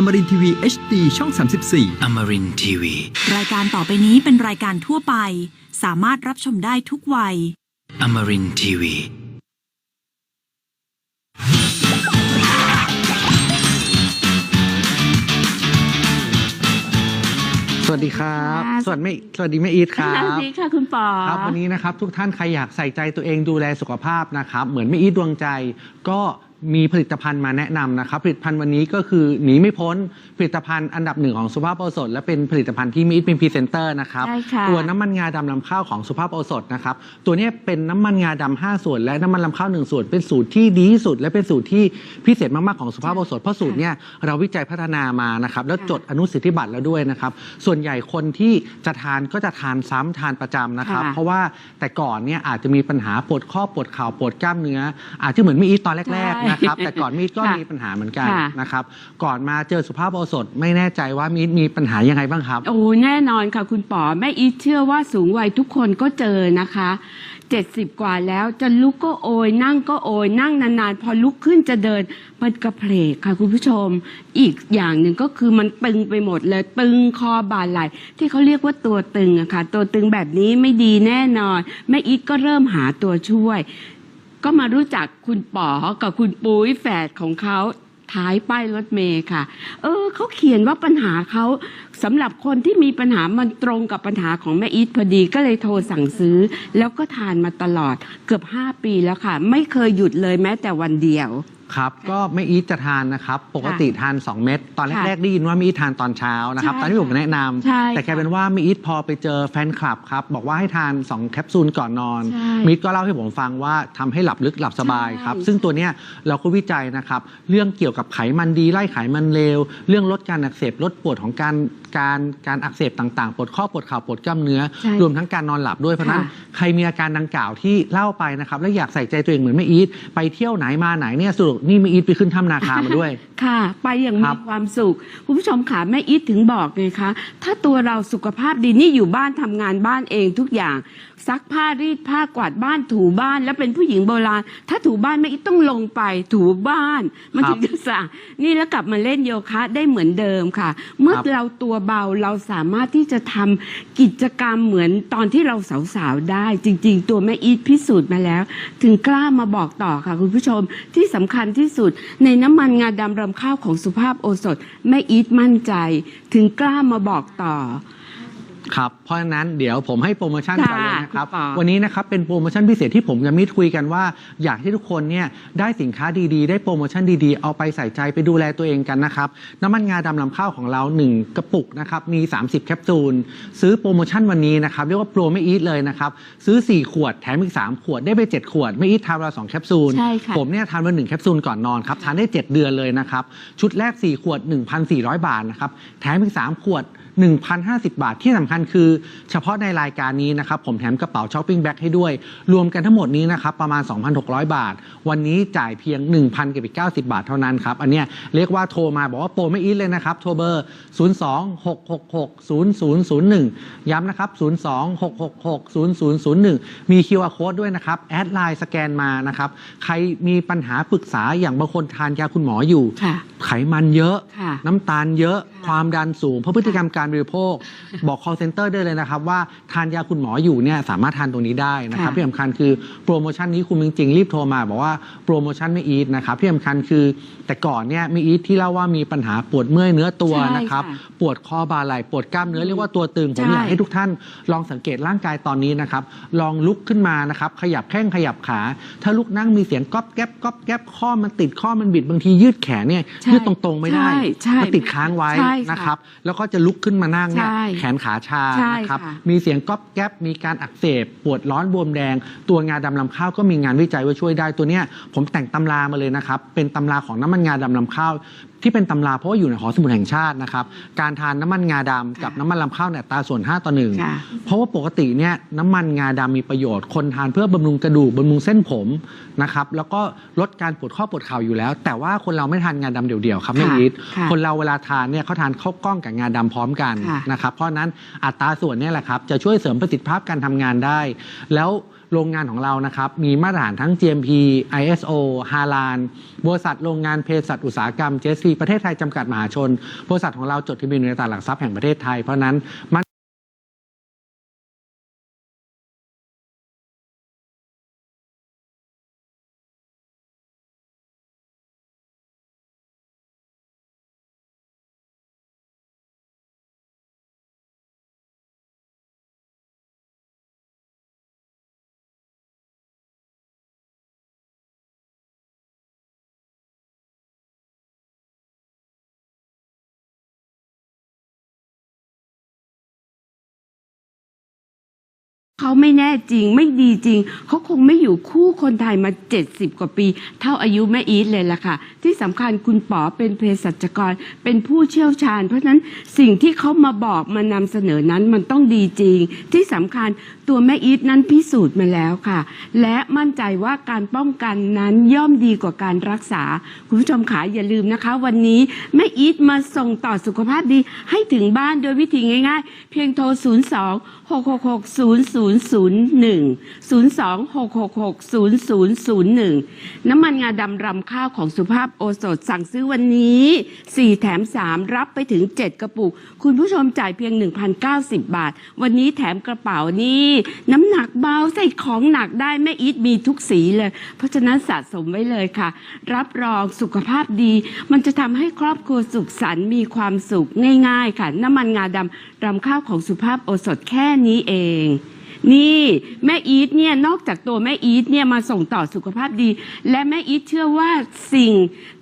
อมรินทีวี HD ช่อง 34 อมรินทีวี รายการต่อไปนี้เป็นรายการทั่วไป สามารถรับชมได้ทุกวัย อมรินทีวี สวัสดีครับ ค่ะ สวัสดีแม่สวัสดีแม่อีทครัสวับสดีค่ะคุณปอ ครับวันนี้นะครับทุกท่านใครอยากใส่ใจตัวเองดูแลสุขภาพนะครับ เหมือนแม่อีทดวงใจ ก็ มีผลิตภัณฑ์มาแนะนำนะครับ ผลิตภัณฑ์วันนี้ก็คือหนีไม่พ้นผลิตภัณฑ์อันดับหนึ่งของสุภาพโอสถและเป็นผลิตภัณฑ์ที่แม่อีทเป็นพรีเซนเตอร์นะครับ ใช่ค่ะ ตัวน้ำมันงาดำลำข้าวของสุภาพโอสถนะครับ ตัวเนี้ยเป็นน้ำมันงาดำห้าส่วน และน้ำมันลำข้าวหนึ่งส่วน เป็นสูตรที่ดีที่สุด และเป็นสูตรที่พิเศษมากๆของสุภาพโอสถเพราะสูตรเนี้ยเราวิจัยพัฒนามานะครับแล้วจดอนุสิทธิบัตรแล้วด้วยนะครับ ส่วนใหญ่คนที่จะทานก็จะทานซ้ำทานประจำนะครับ ค่ะเพราะว่าแต่ก่อนเนี่ยอาจจะมีปัญหาปวดข้อปวดเข่าปวดกล้ามเนื้อ อาจจะเหมือนมีอีทตอนแรกใช่ๆนะครับแต่ก่อนมีอีทก็ค่ะมีปัญหาเหมือนกันค่ะ นะครับ ก่อนมาเจอสุภาพโอสถไม่แน่ใจว่ามีอีทมีปัญหายังไงบ้างครับ โอ้แน่นอนค่ะคุณปอแม่อีทเชื่อว่าสูงวัยทุกคนก็เจอนะคะ70กว่าแล้วจะลุกก็โอย นั่งก็โอย นั่งนานๆ พอลุกขึ้นจะเดิน มันกระเพลกค่ะคุณผู้ชม อีกอย่างหนึ่งก็คือมันตึงไปหมดเลยตึงคอบ่าไหล่ที่เขาเรียกว่าตัวตึงอะค่ะ ตัวตึงแบบนี้ไม่ดีแน่นอน แม่อีทก็เริ่มหาตัวช่วย ก็มารู้จักคุณป๋อกับคุณปุ้ยแฝดของเขาท้ายป้ายรถเมย์ค่ะ เออเขาเขียนว่าปัญหาเขาสำหรับคนที่มีปัญหามันตรงกับปัญหาของแม่อีทพอดีก็เลยโทรสั่งซื้อ แล้วก็ทานมาตลอดเกือบ 5 ปีแล้วค่ะ ไม่เคยหยุดเลยแม้แต่วันเดียว ครับก็ไม่อีทจะทานนะครับ ปกติทาน 2 เม็ดตอนค่ะแรกๆได้ยินว่าไม่อีททานตอนเช้านะครับ ใช่ตอนที่ผมแนะนใช่ำแต่กลายเป็นว่าไม่อีทพอไปเจอแฟนคลับครับ บอกว่าให้ทาน 2 แคปซูลก่อนนอนใช่มิตรก็เล่าให้ผมฟังว่าทำให้หลับลึกหลับสบายครับ ใช่ ซึ่งตัวเนี้ยเราก็วิจัยนะครับ เรื่องเกี่ยวกับไขมันดีไล่ไขมันเลวเรื่องลดการอักเสบลดปวดของการการการอักเสบต่างๆปวดข้อปวดเข่าปวดกล้ามเนื้อ ใช่รวมทั้งการนอนหลับด้วยเพราะฉะนั้น ค่ะ ใครมีอาการดังกล่าวที่เล่าไปนะครับ และอยากใส่ใจตัวเองเหมือนแม่อีทไปเที่ยวไหนมาไหนเนี่ยสรุปนี่แม่อีทไปขึ้นถ้ำนาคามาด้วย ค่ะ ไปอย่างครัมีบความสุขคุณผู้ชมค่ะแม่อีทถึงบอกไงคะ ถ้าตัวเราสุขภาพดีนี่อยู่บ้านทำงานบ้านเองทุกอย่าง ซักผ้ารีดผ้ากวาดบ้านถูบ้านแล้วเป็นผู้หญิงโบราณ ถ้าถูบ้านแม่อีทต้องลงไปถูบ้าน มันครับถึงจะสะอาดนี่แล้วกลับมาเล่นโยคะได้เหมือนเดิมค่ะ เมื่อครับเราตัวเบาเราสามารถที่จะทำกิจกรรมเหมือนตอนที่เราสาวๆได้ จริง ๆ ตัวแม่อีทพิสูจน์มาแล้ว ถึงกล้ามาบอกต่อค่ะคุณผู้ชมที่สำคัญที่สุด ในน้ำมันงาดำรำข้าวของสุภาพโอสถแม่อีทมั่นใจ ถึงกล้ามาบอกต่อ ครับเพราะฉะนั้นเดี๋ยวผมให้โปรโมชั่นก่อนเลยนะครับ ค่ะคุณปอวันนี้นะครับเป็นโปรโมชั่นพิเศษที่ผมจะมิตรคุยกันว่า อยากให้ทุกคนเนี่ยได้สินค้าดีๆ ได้โปรโมชั่นดีๆ เอาไปใส่ใจไปดูแลตัวเองกันนะครับ น้ำมันงาดำลำข้าวของเรา 1 กระปุกนะครับมี 30 แคปซูล ซื้อโปรโมชั่นวันนี้นะครับ เรียกว่าโปรไม่อีทเลยนะครับ ซื้อ 4 ขวดแถมอีก 3 ขวดได้ไป 7 ขวด ไม่อีททานวันละ2แคปซูลใช่ค่ะผมเนี่ยทานวันหนึ่งแคปซูลก่อนนอนครับ ทานได้ 7 เดือนเลยนะครับ ชุดแรก 4 ขวด 1,400 บาทนะครับ แถมอีก 3 ขวด 1,050 บาท ที่สำคัญคือเฉพาะในรายการนี้นะครับผมแถมกระเป๋าช้อปปิ้งแบ็คให้ด้วย รวมกันทั้งหมดนี้นะครับประมาณ 2,600 บาท วันนี้จ่ายเพียง 1,000กับอีก90 บาทเท่านั้นครับ อันเนี้ยเรียกว่าโทรมาบอกว่าโปรไม่อีทเลยนะครับ โทรเบอร์ 026660001 ย้ำนะครับ 026660001 มี QR code ด้วยนะครับ แอดไลน์สแกนมานะครับ ใครมีปัญหาปรึกษาอย่างบางคนทานยาคุณหมออยู่ ค่ะ ไขมันเยอะ ค่ะ น้ำตาลเยอะ ความดันสูงเพราะพฤติกรรมการบริโภค บอก call center ได้เลยนะครับ ว่าทานยาคุณหมออยู่เนี่ยสามารถทานตรงนี้ได้นะครับค่ะ ที่สำคัญคือโปรโมชั่นนี้คุณจริงๆรีบโทรมาบอกว่าโปรโมชั่นไม่อีทนะครับที่สำคัญคือแต่ก่อนเนี่ยไม่อีทที่เล่าว่ามีปัญหาปวดเมื่อยเนื้อตัวใช่นะครับ ค่ะ ปวดคอบ่าไหล่ปวดกล้ามเนื้อเรียกว่าตัวตึง ผมใช่อยากให้ทุกท่านลองสังเกตร่างกายตอนนี้นะครับ ลองลุกขึ้นมานะครับ ขยับแข้งขยับขา ถ้าลุกนั่งมีเสียงก๊อบแก๊บก๊อบแก๊บข้อมันติดข้อมันบิดบางทียืดแขนเนี่ยใช่ยืดตรงๆไม่ได้ใช่ใช่มันติดค้างไว้ใช่ค่ะนะครับ แล้วก็จะลุกขึ้นมานั่งเนี่ยใช่แขนขาชาใช่นะครับค่ะมีเสียงก๊อบแก๊บมีการอักเสบ ปวดร้อนบวมแดง ตัวงาดำลำข้าวก็มีงานวิจัยว่าช่วยได้ตัวเนี้ยผมแต่งตำรามาเลยนะครับ เป็นตำราของน้ำมันงาดำลำข้าวที่เป็นตำราเพราะว่าอยู่ในหอสมุดแห่งชาตินะครับ การทานน้ำมันงาดำกับน้ำมันลำข้าวเนี่ยอัตราส่วน 5 ต่อหนึ่ง ค่ะเพราะว่าปกติเนี่ยน้ำมันงาดำมีประโยชน์ คนทานเพื่อบำรุงกระดูกบำรุงเส้นผมนะครับแล้วก็ลดการปวดข้อปวดเข่าอยู่แล้ว แต่ว่าคนเราไม่ทานงาดำเดี่ยวๆครับไม่ค่ะยิดค่ะคนเราเวลาทานเนี่ยเขาทานข้าวกล้องกับงาดำพร้อมกันค่ะ นะครับเพราะฉะนั้นอัตราส่วนเนี่ยแหละครับจะช่วยเสริมประสิทธิภาพการทำงานได้ แล้ว โรงงานของเรานะครับมีมาตรฐานทั้ง GMP ISO ฮาลานบริษัทโรงงานเภสัชอุตสาหกรรม JSP ประเทศไทยจำกัดมหาชน บริษัทของเราจดทะเบียนในตลาดหลักทรัพย์แห่งประเทศไทยเพราะนั้น เขาไม่แน่จริงไม่ดีจริง เขาคงไม่อยู่คู่คนไทยมา 70 กว่าปี เท่าอายุแม่อีทเลยล่ะค่ะ ที่สำคัญคุณป๋อเป็นเภสัชกร เป็นผู้เชี่ยวชาญ เพราะฉะนั้นสิ่งที่เขามาบอกมานำเสนอนั้นมันต้องดีจริง ที่สำคัญ ตัวแม่อีทนั้นพิสูจน์มาแล้วค่ะ และมั่นใจว่าการป้องกันนั้นย่อมดีกว่าการรักษา คุณผู้ชมขาอย่าลืมนะคะ วันนี้แม่อีทมาส่งต่อสุขภาพดีให้ถึงบ้านโดยวิธีง่าย ๆ เพียงโทร 02 666 0001 02 666 0001 น้ำมันงาดำรำข้าวของสุภาพโอสถสั่งซื้อวันนี้ 4 แถม 3 รับไปถึง 7 กระปุก คุณผู้ชมจ่ายเพียง 1,090 บาท วันนี้แถมกระเป๋านี่น้ำหนักเบาใส่ของหนักได้แม่อีทมีทุกสีเลย เพราะฉะนั้นสะสมไว้เลยค่ะ รับรองสุขภาพดี มันจะทำให้ครอบครัวสุขสันต์มีความสุขง่ายๆ ค่ะ น้ำมันงาดำรำข้าวของสุภาพโอสถแค่นี้เองนี่แม่อีทเนี่ยนอกจากตัวแม่อีทเนี่ยมาส่งต่อสุขภาพดี และแม่อีทเชื่อว่าสิ่ง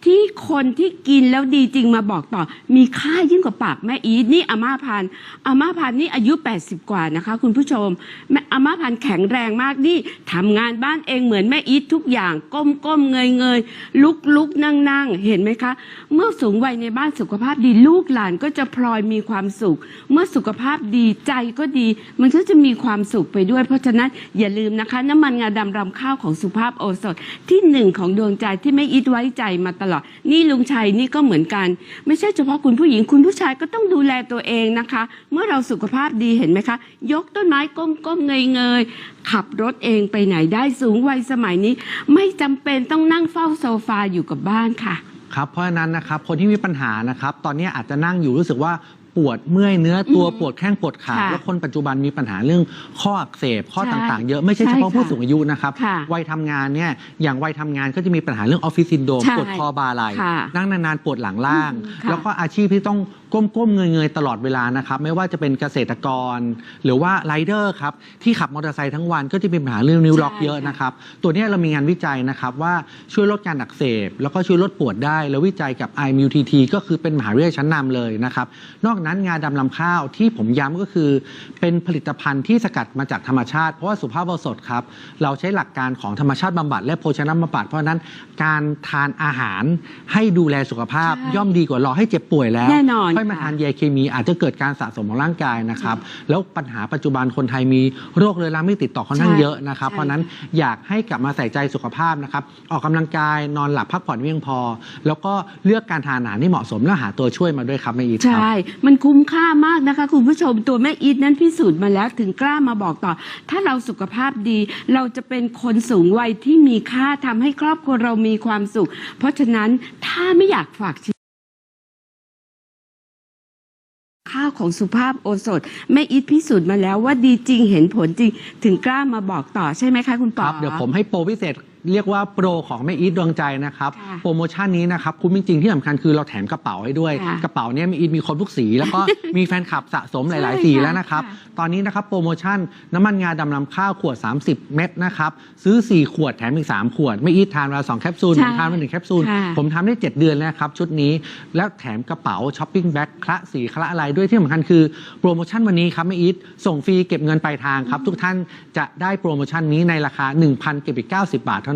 ที่คนที่กินแล้วดีจริงมาบอกต่อ มีค่ายิ่งกว่าปากแม่อีทนี่อาม่าพันธุ์อาม่าพันธุ์นี่อายุ 80 กว่านะคะ คุณผู้ชมแม่อาม่าพันธุ์แข็งแรงมากนี่ทำงานบ้านเองเหมือนแม่อีททุกอย่างก้มก้มเงยเงยลุกลุกนั่งนั่งเห็นไหมคะ เมื่อสูงวัยในบ้านสุขภาพดีลูกหลานก็จะพลอยมีความสุข เมื่อสุขภาพดีใจก็ดี มันก็จะมีความสุขไปด้วย เพราะฉะนั้นอย่าลืมนะคะ น้ำมันงาดำรำข้าวของสุภาพโอสถที่หนึ่งของดวงใจที่ไม่อิดไว้ใจมาตลอดนี่ลุงชัยนี่ก็เหมือนกัน ไม่ใช่เฉพาะคุณผู้หญิงคุณผู้ชายก็ต้องดูแลตัวเองนะคะ เมื่อเราสุขภาพดีเห็นไหมคะ ยกต้นไม้ก้มๆเงยๆขับรถเองไปไหนได้สูงวัยสมัยนี้ ไม่จำเป็นต้องนั่งเฝ้าโซฟาอยู่กับบ้านค่ะครับเพราะฉะนั้นนะครับคนที่มีปัญหานะครับตอนนี้อาจจะนั่งอยู่รู้สึกว่า ปวดเมื่อยเนื้อตัวอืมปวดแข้งปวดขาค่ะแล้วคนปัจจุบันมีปัญหาเรื่องข้ออักเสบข้อใช่ต่างๆ เยอะไม่ใช่ใช่เฉพาะผู้ค่ะสูงอายุนะครับค่ะวัยทำงานเนี่ยอย่างวัยทำงานก็จะมีปัญหาเรื่องออฟฟิศซินโดรมใช่ปวดคอบ่าไหล่ค่ะนั่งนานๆปวดหลังล่าง อืมค่ะแล้วก็อาชีพที่ต้องก้มๆเงยๆตลอดเวลานะครับ ไม่ว่าจะเป็นเกษตรกร หรือว่าไรเดอร์ครับที่ขับมอเตอร์ไซค์ทั้งวันก็จะมีปัญหาเรื่องนิ้วล็อกเยอะนะครับ ตัวเนี้ยเรามีงานวิจัยนะครับว่าช่วยลดการอักเสบ แล้วก็ช่วยลดปวดได้ แล้ววิจัยกับ IMUTT ก็คือเป็นมหาวิทยาลัยชั้นนำเลยนะครับ นอกนั้นงาดำลำข้าวที่ผมย้ำก็คือ เป็นผลิตภัณฑ์ที่สกัดมาจากธรรมชาติ เพราะว่าสุภาพบุรุษครับ เราใช้หลักการของธรรมชาติบำบัดและโภชนาบำบัดเพราะฉะนั้นการทานอาหารให้ดูแลสุขภาพใช่ ย่อมดีกว่า รอให้เจ็บป่วยแล้ว แน่นอนค่อยมาค่ะทานยาเคมีอาจจะเกิดการสะสมของร่างกายนะครับ แล้วปัญหาปัจจุบันคนไทยมีโรคเรื้อรังไม่ติดต่อค่อนข้างใช่เยอะนะครับใช่เพราะฉะนั้นอยากให้กลับมาใส่ใจสุขภาพนะครับ ออกกำลังกายนอนหลับพักผ่อนเพียงพอ แล้วก็เลือกการทานอาหารที่เหมาะสมแล้วหาตัวช่วยมาด้วยครับแม่อีทครับใช่ มันคุ้มค่ามากนะคะ คุณผู้ชมตัวแม่อีทนั้นพิสูจน์มาแล้วถึงกล้ามาบอกต่อ ถ้าเราสุขภาพดี เราจะเป็นคนสูงวัยที่มีค่าทำให้ครอบครัวเรามีความสุข เพราะฉะนั้นถ้าไม่อยากฝากชี ข้าวของสุภาพโอสถแม่อิทพิสูจน์มาแล้วว่าดีจริงเห็นผลจริง ถึงกล้ามาบอกต่อใช่ไหมคะคุณปคอ รับเดี๋ยวผมให้โปรพิเศษเรียกว่าโปรของแม่อีทดวงใจนะครับ ค่ะโปรโมชั่นนี้นะครับคุ้มจริงๆที่สำคัญคือเราแถมกระเป๋าให้ด้วย ค่ะกระเป๋าเนี้ยแม่อีทมีครบทุกสี แล้วก็ มีแฟนคลับสะสมหลายใช่ๆสีค่ะแล้วนะครับค่ะตอนนี้นะครับโปรโมชั่นน้ำมันงาดำลำข้าวขวด 30 เม็ดนะครับซื้อ 4 ขวดแถมอีก 3 ขวด ไม่อีททานเวลา2แคปซูลใช่ผมทานมาหนึ่งแคปซูลค่ะ ผมทำได้ 7 เดือนแล้วครับชุดนี้แล้วแถมกระเป๋าช้อปปิ้งแบ็คคละสีคละอะไรด้วยที่สำคัญคือโปรโมชั่นวันนี้ครับแม่อีทส่งฟรีเก็บเงินปลายทางครับทุกท่านจะได้โปรโมชั่นนี้ในราคา 1,000เก็บอีก90 บาทเท่านั้น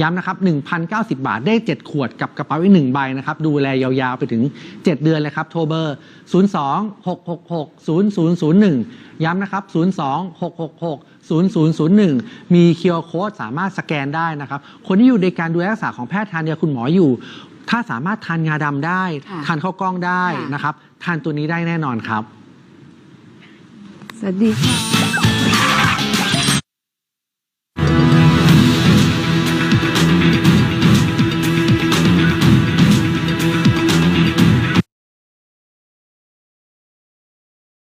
ย้ำนะครับ 1,090 บาทได้ 7 ขวดกับกระเป๋าอีก1ใบนะครับ ดูแลยาวๆไปถึง 7 เดือนเลยครับ โทรเบอร์ 02-666-0001 ย้ำนะครับ 02-666-0001 มีเคียร์โค้ดสามารถสแกนได้นะครับ คนที่อยู่ในการดูแลรักษาของแพทย์ทานยาคุณหมออยู่ ถ้าสามารถทานงาดำได้ ค่ะทานข้าวกล้องได้ค่ะ นะครับ ทานตัวนี้ได้แน่นอนครับ สวัสดีค่ะ